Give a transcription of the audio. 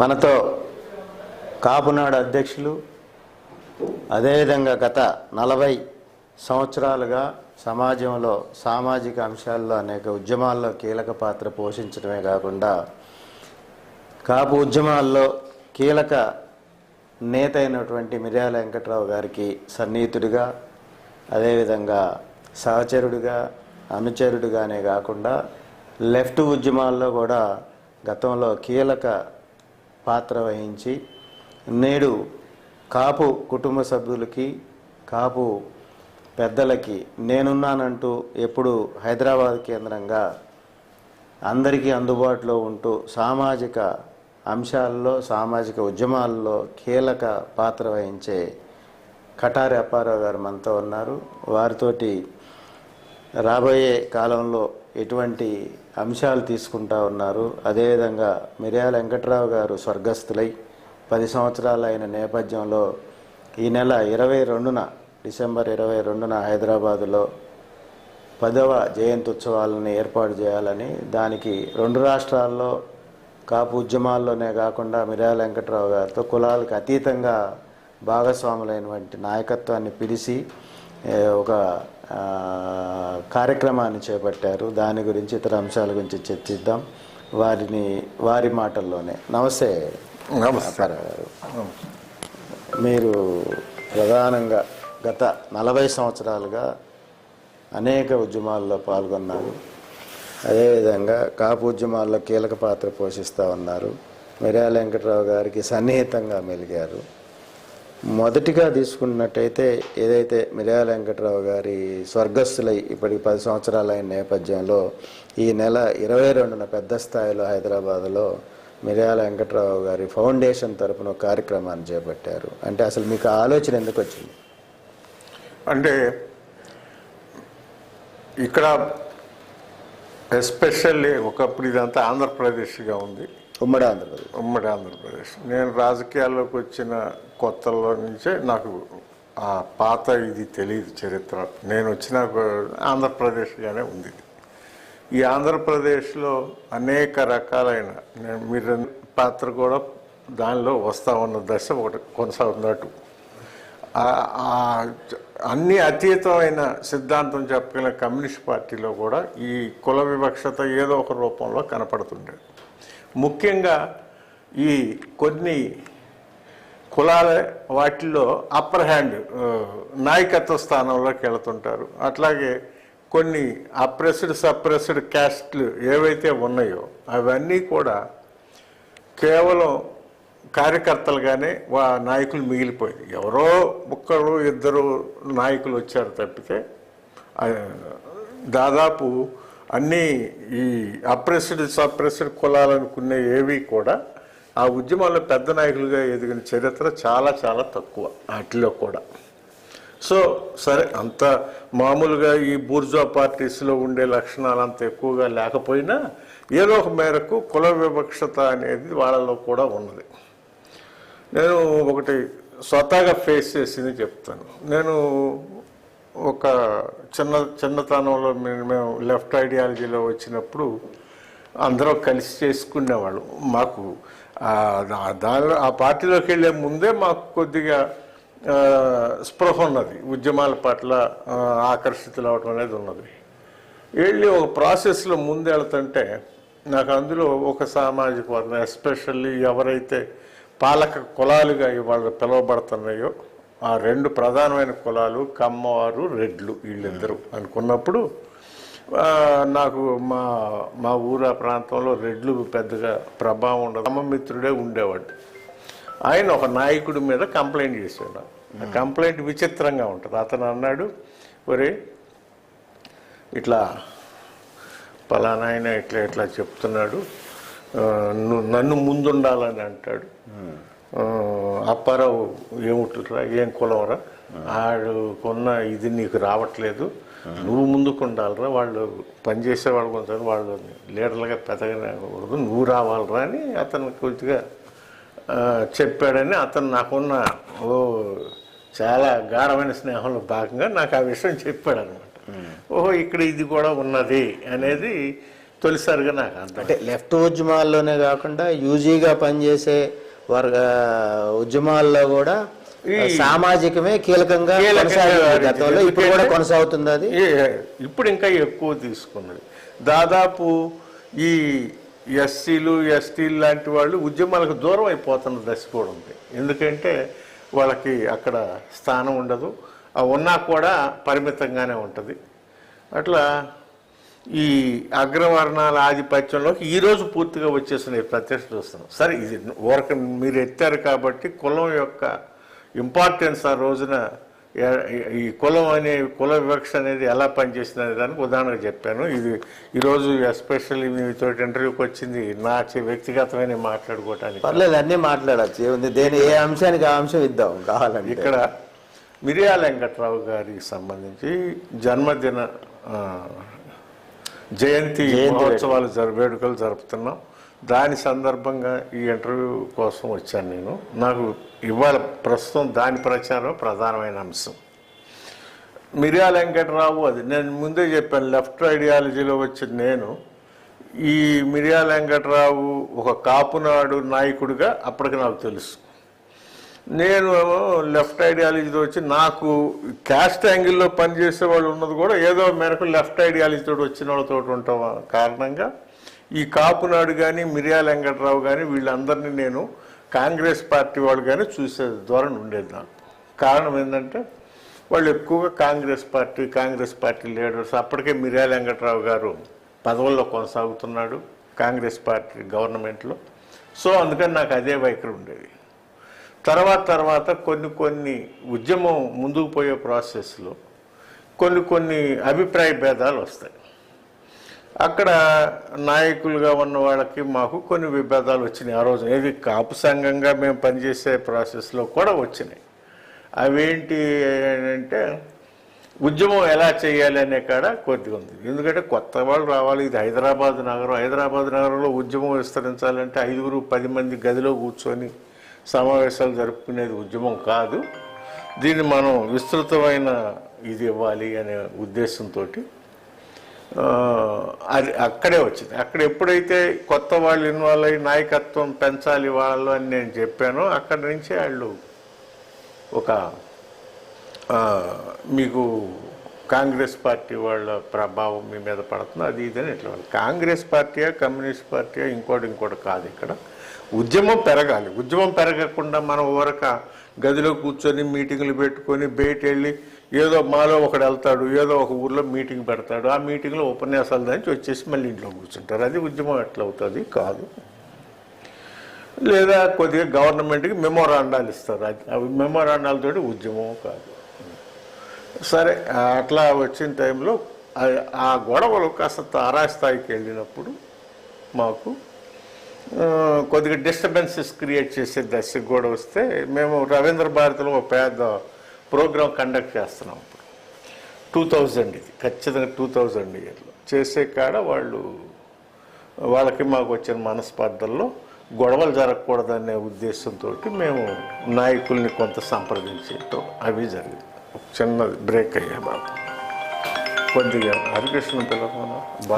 మనతో కాపునాడు అధ్యక్షులు అదేవిధంగా గత నలభై సంవత్సరాలుగా సమాజంలో సామాజిక అంశాల్లో అనేక ఉద్యమాల్లో కీలక పాత్ర పోషించడమే కాకుండా కాపు ఉద్యమాల్లో కీలక నేత అయినటువంటి మిర్యాల వెంకట్రావు గారికి సన్నిహితుడిగా అదేవిధంగా సహచరుడిగా అనుచరుడిగానే కాకుండా లెఫ్ట్ ఉద్యమాల్లో కూడా గతంలో కీలక పాత్ర వహించి నేడు కాపు కుటుంబ సభ్యులకి కాపు పెద్దలకి నేనున్నానంటూ ఎప్పుడు హైదరాబాద్ కేంద్రంగా అందరికీ అందుబాటులో ఉంటూ సామాజిక అంశాల్లో సామాజిక ఉద్యమాల్లో కీలక పాత్ర వహించే కటారి అప్పారావు గారు మనతో ఉన్నారు. వారితోటి రాబోయే కాలంలో ఎటువంటి అంశాలు తీసుకుంటా ఉన్నారు? అదేవిధంగా మిర్యాల వెంకట్రావు గారు స్వర్గస్థులై పది సంవత్సరాలు అయిన నేపథ్యంలో ఈ నెల ఇరవై రెండున డిసెంబర్ ఇరవై రెండున హైదరాబాదులో పదవ జయంతి ఉత్సవాలను ఏర్పాటు చేయాలని దానికి రెండు రాష్ట్రాల్లో కాపు ఉద్యమాల్లోనే కాకుండా మిర్యాల వెంకట్రావు గారితో కులాలకు అతీతంగా భాగస్వాములైనటువంటి నాయకత్వాన్ని పిలిచి ఒక కార్యక్రమాన్ని చేపట్టారు. దాని గురించి ఇతర అంశాల గురించి చర్చిద్దాం. వారిని వారి మాటల్లోనే. నమస్తే. గారు మీరు ప్రధానంగా గత నలభై సంవత్సరాలుగా అనేక ఉద్యమాల్లో పాల్గొన్నారు. అదేవిధంగా కాపు ఉద్యమాల్లో కీలక పాత్ర పోషిస్తూ ఉన్నారు. మిర్యాల వెంకట్రావు గారికి సన్నిహితంగా మెలిగారు. మొదటిగా తీసుకున్నట్టయితే ఏదైతే మిర్యాల వెంకట్రావు గారి స్వర్గస్థులై ఇప్పటికి పది సంవత్సరాలు అయిన నేపథ్యంలో ఈ నెల ఇరవై రెండున పెద్ద స్థాయిలో హైదరాబాద్లో మిర్యాల వెంకట్రావు గారి ఫౌండేషన్ తరపున ఒక కార్యక్రమాన్ని చేపట్టారు. అంటే అసలు మీకు ఆలోచన ఎందుకు వచ్చింది? అంటే ఇక్కడ ఎస్పెషల్లీ ఒకప్పుడు ఇదంతా ఆంధ్రప్రదేశ్గా ఉంది. ఉమ్మడి ఆంధ్రప్రదేశ్. ఉమ్మడి ఆంధ్రప్రదేశ్. నేను రాజకీయాల్లోకి వచ్చిన కొత్తలో నుంచే నాకు ఆ పాత ఇది తెలియదు చరిత్ర. నేను వచ్చిన ఆంధ్రప్రదేశ్గానే ఉంది. ఈ ఆంధ్రప్రదేశ్లో అనేక రకాలైన మీరు పాత్ర కూడా దానిలో వస్తా ఉన్న దశ ఒకటి కొనసాగుతున్నట్టు. అన్ని అతీతమైన సిద్ధాంతం చెప్పుకునే కమ్యూనిస్ట్ పార్టీలో కూడా ఈ కుల వివక్షత ఏదో ఒక రూపంలో కనపడుతుండేది ముఖ్యంగా ఈ కొన్ని కులాల వాటిల్లో అప్పర్ హ్యాండ్ నాయకత్వ స్థానంలోకి వెళుతుంటారు. అట్లాగే కొన్ని అప్రెస్డ్ సప్రెస్డ్ క్యాస్ట్లు ఏవైతే ఉన్నాయో అవన్నీ కూడా కేవలం కార్యకర్తలుగానే వా నాయకులు మిగిలిపోయింది ఎవరో ఒక్కరు ఇద్దరు నాయకులు వచ్చారు తప్పితే దాదాపు అన్నీ ఈ అప్రెస్డ్ సప్రెస్డ్ కులాలనుకునే ఏవి కూడా ఆ ఉద్యమాల్లో పెద్ద నాయకులుగా ఎదిగిన చరిత్ర చాలా చాలా తక్కువ వాటిలో కూడా. సో సరే అంత మామూలుగా ఈ బూర్జా పార్టీస్లో ఉండే లక్షణాలు అంత ఎక్కువగా లేకపోయినా ఏదో ఒక మేరకు కుల వివక్షత అనేది వాళ్ళలో కూడా ఉన్నది. నేను ఒకటి స్వతహాగా ఫేస్ చేసింది చెప్తాను. నేను ఒక చిన్న చిన్నతనంలో మేము మేము లెఫ్ట్ ఐడియాలజీలో వచ్చినప్పుడు అందరం కలిసి చేసుకునేవాళ్ళం. మాకు దానిలో ఆ పార్టీలోకి వెళ్ళే ముందే మాకు కొద్దిగా స్పృహ ఉన్నది. ఉద్యమాల పట్ల ఆకర్షితులు అవడం అనేది ఉన్నది. వెళ్ళి ఒక ప్రాసెస్లో ముందు వెళ్తుంటే నాకు అందులో ఒక సామాజిక వర్గం ఎస్పెషల్లీ ఎవరైతే పాలక కులాలుగా ఇవాళ పిలువబడుతున్నాయో ఆ రెండు ప్రధానమైన కులాలు కమ్మవారు రెడ్లు వీళ్ళిద్దరూ అనుకున్నప్పుడు నాకు మా మా ఊరు ప్రాంతంలో రెడ్లు పెద్దగా ప్రభావం ఉండదు. అమ్మమిత్రుడే ఉండేవాడు. ఆయన ఒక నాయకుడి మీద కంప్లైంట్ చేశాడు. ఆ కంప్లైంట్ విచిత్రంగా ఉంటుంది. అతను అన్నాడు ఒరే ఇట్లా పలానా ఆయన ఇట్లా ఇట్లా చెప్తున్నాడు. నన్ను ముందుండాలని అంటాడు. ఆ, అప్పారావు ఏముంటురా ఏం కులవరా ఆడు కొన్న ఇది నీకు రావట్లేదు. నువ్వు ముందుకు ఉండాలిరా వాళ్ళు పనిచేసే వాళ్ళు కొంచెం వాళ్ళు లీడర్లుగా పెద్దగకూడదు నువ్వు రావాలిరా అని అతను కొద్దిగా చెప్పాడని అతను నాకున్న ఓ చాలా గాఢమైన స్నేహంలో భాగంగా నాకు ఆ విషయం చెప్పాడు అనమాట ఓహో ఇక్కడ ఇది కూడా ఉన్నది అనేది తొలిసారిగా నాకు అంత అంటే లెఫ్ట్ ఉద్యమాల్లోనే కాకుండా యూజీగా పనిచేసే వర్గ ఉద్యమాల్లో కూడా సామాజికమే కీలకంగా. గతంలో. ఇప్పుడు కూడా కొనసాగుతుంది అది? ఇప్పుడు ఇంకా ఎక్కువ తీసుకున్నది. దాదాపు ఈ ఎస్సీలు ఎస్టీలు లాంటి వాళ్ళు ఉద్యమాలకు దూరం అయిపోతున్న దశ కూడా ఉంది. ఎందుకంటే వాళ్ళకి అక్కడ స్థానం ఉండదు. ఉన్నా కూడా పరిమితంగానే ఉంటుంది. అట్లా ఈ అగ్రవర్ణాల ఆధిపత్యంలోకి ఈరోజు పూర్తిగా వచ్చేసిన ప్రత్యక్ష చూస్తున్నాం సరే ఇది ఊరక మీరు ఎత్తారు కాబట్టి కులం యొక్క ఇంపార్టెన్స్ ఆ రోజున ఈ కులం అనే కుల వివక్ష అనేది ఎలా పనిచేసింది అనే దానికి ఉదాహరణగా చెప్పాను. ఇది ఈరోజు ఎస్పెషల్లీ మీతో ఇంటర్వ్యూకి వచ్చింది. నా వ్యక్తిగతమైన మాట్లాడుకోవటానికి. పర్లేదు అన్నీ మాట్లాడచ్చు. ఏముంది? దేని ఏ అంశానికి ఆ అంశం ఇద్దాం? కావాలంటే. ఇక్కడ మిరియాల వెంకట్రావు గారికి సంబంధించి జన్మదిన జయంతి మహోత్సవాలు వేడుకలు జరుపుతున్నాం. దాని సందర్భంగా ఈ ఇంటర్వ్యూ కోసం వచ్చాను నేను. నాకు ఇవాళ ప్రస్తుతం దాని ప్రచారం ప్రధానమైన అంశం. మిర్యాల వెంకటరావు అది. నేను ముందే చెప్పాను లెఫ్ట్ ఐడియాలజీలో వచ్చిన నేను. ఈ మిరియాల వెంకటరావు ఒక కాపునాడు నాయకుడిగా అప్పటికి నాకు తెలుసు. నేను లెఫ్ట్ ఐడియాలజీతో వచ్చి నాకు క్యాస్ట్ యాంగిల్లో పనిచేసే వాళ్ళు ఉన్నది కూడా ఏదో మేరకు లెఫ్ట్ ఐడియాలజీతో వచ్చిన వాళ్ళతో ఉండటం కారణంగా ఈ కాపునాడు కానీ మిరియాల వెంకట్రావు కానీ వీళ్ళందరినీ నేను కాంగ్రెస్ పార్టీ వాళ్ళు కానీ చూసే ధోరణి ఉండేది నాకు. కారణం ఏంటంటే వాళ్ళు ఎక్కువగా Congress party Congress party leaders. అప్పటికే మిర్యాల వెంకట్రావు గారు పదవుల్లో కొనసాగుతున్నాడు కాంగ్రెస్ పార్టీ గవర్నమెంట్లో. సో అందుకని నాకు అదే వైఖరి ఉండేది. తర్వాత తర్వాత కొన్ని కొన్ని ఉద్యమం ముందుకు పోయే ప్రాసెస్లో కొన్ని కొన్ని అభిప్రాయ భేదాలు వస్తాయి. అక్కడ నాయకులుగా ఉన్న వాళ్ళకి మాకు కొన్ని విభేదాలు వచ్చినాయి. ఆ రోజు ఏది కాపు సంఘంగా మేము పనిచేసే ప్రాసెస్లో కూడా వచ్చినాయి. అవేంటి అంటే ఉద్యమం ఎలా చేయాలి అనే కాడ కొద్దిగా ఉంది. ఎందుకంటే కొత్త వాళ్ళు రావాలి. ఇది హైదరాబాద్ నగరం. హైదరాబాద్ నగరంలో ఉద్యమం విస్తరించాలంటే ఐదుగురు పది మంది గదిలో కూర్చొని సమావేశాలు జరుపుకునేది ఉద్యమం కాదు. దీన్ని మనం విస్తృతమైన ఇది ఇవ్వాలి అనే ఉద్దేశంతో అది అక్కడే వచ్చింది. అక్కడ ఎప్పుడైతే కొత్త వాళ్ళు ఇన్వాల్వ్ అయ్యి నాయకత్వం పెంచాలి వాళ్ళు అని నేను చెప్పానో అక్కడి నుంచి వాళ్ళు ఒక మీకు కాంగ్రెస్ పార్టీ వాళ్ళ ప్రభావం మీ మీద పడుతుంది అది ఇదని ఇట్లా కాంగ్రెస్ పార్టీయా కమ్యూనిస్ట్ పార్టీయా ఇంకోటి ఇంకోటి కాదు ఇక్కడ. ఉద్యమం పెరగాలి. ఉద్యమం పెరగకుండా మనం ఊరక గదిలో కూర్చొని మీటింగ్లు పెట్టుకొని బయట వెళ్ళి ఏదో మాలో ఒకడు వెళ్తాడు ఏదో ఒక ఊర్లో మీటింగ్ పెడతాడు ఆ మీటింగ్లో ఉపన్యాసాలు దానికి వచ్చేసి మళ్ళీ ఇంట్లో కూర్చుంటారు. అది ఉద్యమం ఎట్లా అవుతుంది కాదు. లేదా కొద్దిగా గవర్నమెంట్కి మెమోరాండాలు ఇస్తారు. అది అవి మెమోరాండాలతో ఉద్యమం కాదు. సరే అట్లా వచ్చిన టైంలో ఆ- గొడవలు కాస్త తారాస్థాయికి వెళ్ళినప్పుడు మాకు కొద్దిగా డిస్టర్బెన్సెస్ క్రియేట్ చేసే దశకు కూడా వస్తే మేము రవీంద్ర భారతిలో ఒక పెద్ద ప్రోగ్రాం కండక్ట్ చేస్తున్నాం ఇప్పుడు. టూ థౌజండ్ ఇది. ఖచ్చితంగా టూ థౌజండ్ ఇయర్లో. చేసే కాడ వాళ్ళు వాళ్ళకి మాకు వచ్చిన మనస్పర్ధల్లో గొడవలు జరగకూడదనే ఉద్దేశంతో మేము నాయకుల్ని కొంత సంప్రదించటం అవి జరిగింది. ఒక చిన్న బ్రేక్ అయ్యా బాబు. కొద్దిగా హరికృష్ణ పిల్లలు